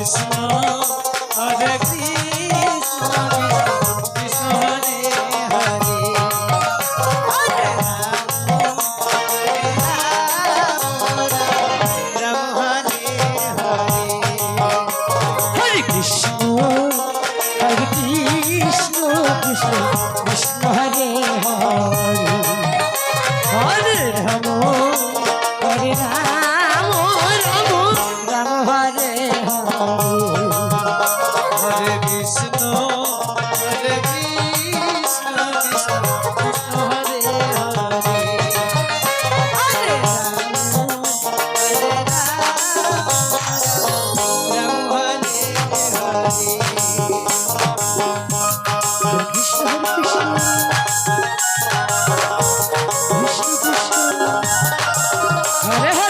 Krishna Hare Hare.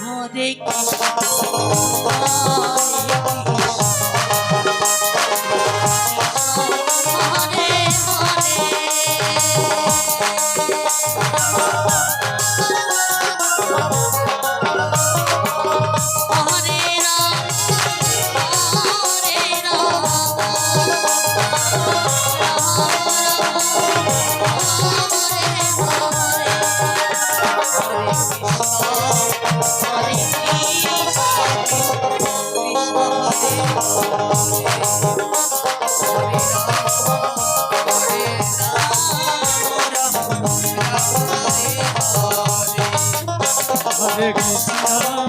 Hare Krishna Krishna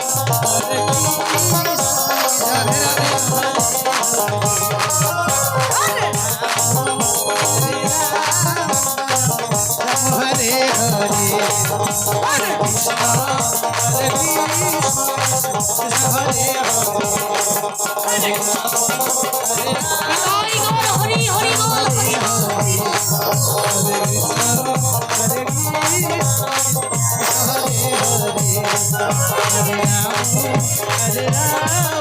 Hare Hare Hare Ram Hare